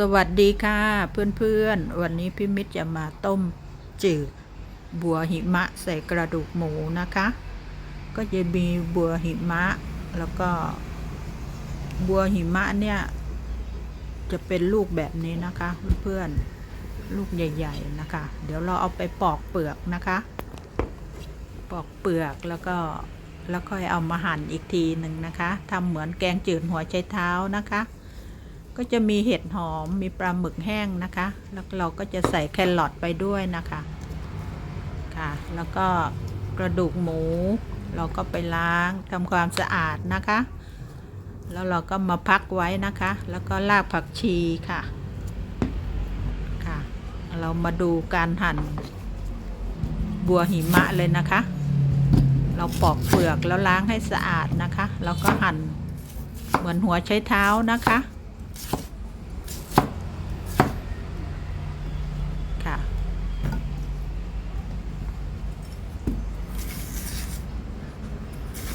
สวัสดีค่ะ เพื่อนๆ วันนี้พี่มิตรจะมาต้มจืดบัวหิมะใส่กระดูกหมูนะคะ ก็จะมีบัวหิมะแล้วก็ บัวหิมะเนี่ย จะเป็นลูกแบบนี้นะคะ เพื่อนๆลูกใหญ่ ๆนะคะ เดี๋ยวเราเอาไปปอกเปลือกนะคะ ปอกเปลือกแล้วก็แล้วค่อยเอามาหั่นอีกทีหนึ่งนะคะทำเหมือนแกงจืดหัวไชเท้านะคะ ก็จะมีเห็ดหอมมีปลาหมึกแห้งนะคะ แล้วเราก็จะใส่แครอทไปด้วยนะคะค่ะ แล้วก็กระดูกหมู เราก็ไปล้างทำความสะอาดนะคะ แล้วเราก็มาพักไว้นะคะ แล้วก็รากผักชีค่ะค่ะ เรามาดูการหั่นบัวหิมะเลยนะคะ เราปอกเปลือกแล้วล้างให้สะอาดนะคะ แล้วก็หั่นเหมือนหัวใช้เท้านะคะ ค่ะ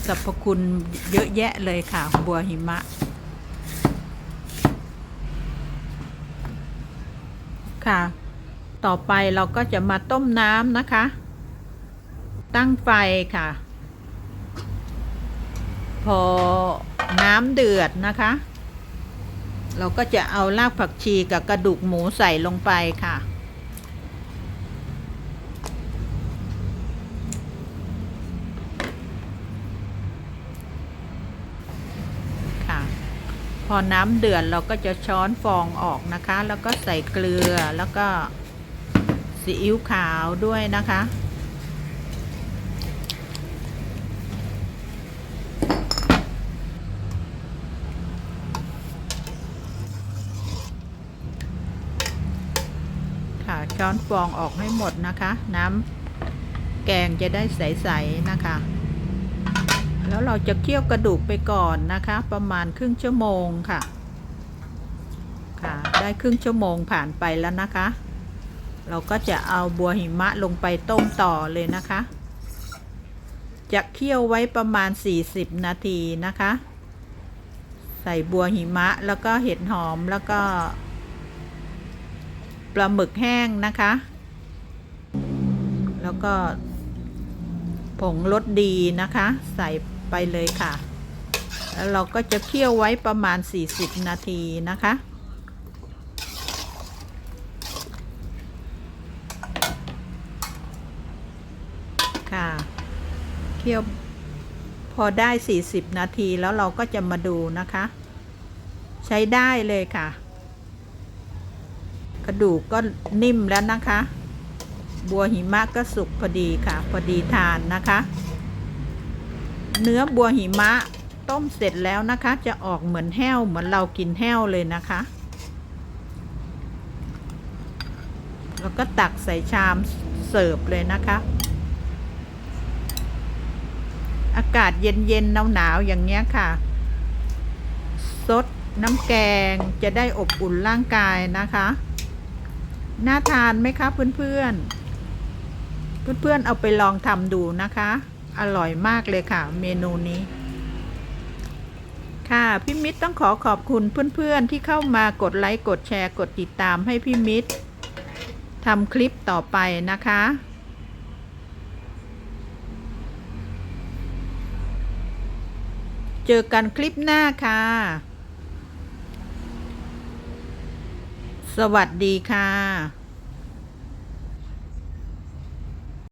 สรรพคุณเยอะแยะเลยค่ะ บัวหิมะ ค่ะ ต่อไปเราก็จะมาต้มน้ำนะคะ ตั้งไฟค่ะ พอน้ำเดือดนะคะ เราก็จะเอารากผักชีกับกระดูกหมูใส่ลงไปค่ะ ค่ะ พอน้ำเดือดเราก็จะช้อนฟองออกนะคะ แล้วก็ใส่เกลือแล้วก็ซีอิ๊วขาวด้วยนะคะ ค่ะช้อนฟองออกให้หมดนะคะ น้ำแกงจะได้ใส ๆ นะคะ แล้วเราจะเคี่ยวกระดูกไปก่อนนะคะ ประมาณครึ่งชั่วโมงค่ะค่ะ ได้ครึ่งชั่วโมงผ่านไปแล้วนะคะ เราก็จะเอาบัวหิมะลงไปต้มต่อเลยนะคะ จะเคี่ยวไว้ประมาณ 40 นาทีนะคะ ใส่บัวหิมะแล้วก็เห็ดหอมแล้วก็ปลาหมึกแห้งนะคะ แล้วก็ผงรสดีนะคะ ใส่ ไปเลยค่ะ แล้วเราก็จะเคี่ยวไว้ประมาณ 40 นาทีนะคะ ค่ะ เคี่ยวพอได้ 40 นาทีแล้วเราก็จะมาดูนะคะ ใช้ได้เลยค่ะ กระดูกก็นิ่มแล้วนะคะ บัวหิมะก็สุกพอดีค่ะ พอดีทานนะคะ เนื้อบัวหิมะต้มเสร็จแล้วนะคะ จะออกเหมือนแห้วเหมือนเรากินแห้วเลยนะคะ แล้วก็ตักใส่ชามเสิร์ฟเลยนะคะ อากาศเย็นๆหนาวๆอย่างเงี้ยค่ะซดน้ำแกงจะได้อบอุ่นร่างกายนะคะ น่าทานไหมคะเพื่อนๆ เพื่อนๆเอาไปลองทำดูนะคะ อร่อยมากเลยค่ะ เมนูนี้ค่ะพี่มิตรต้องขอขอบคุณเพื่อนๆที่เข้ามากดไลค์กดแชร์กดติดตามให้พี่มิตรทำคลิปต่อไปนะคะ เจอกันคลิปหน้าค่ะ สวัสดีค่ะ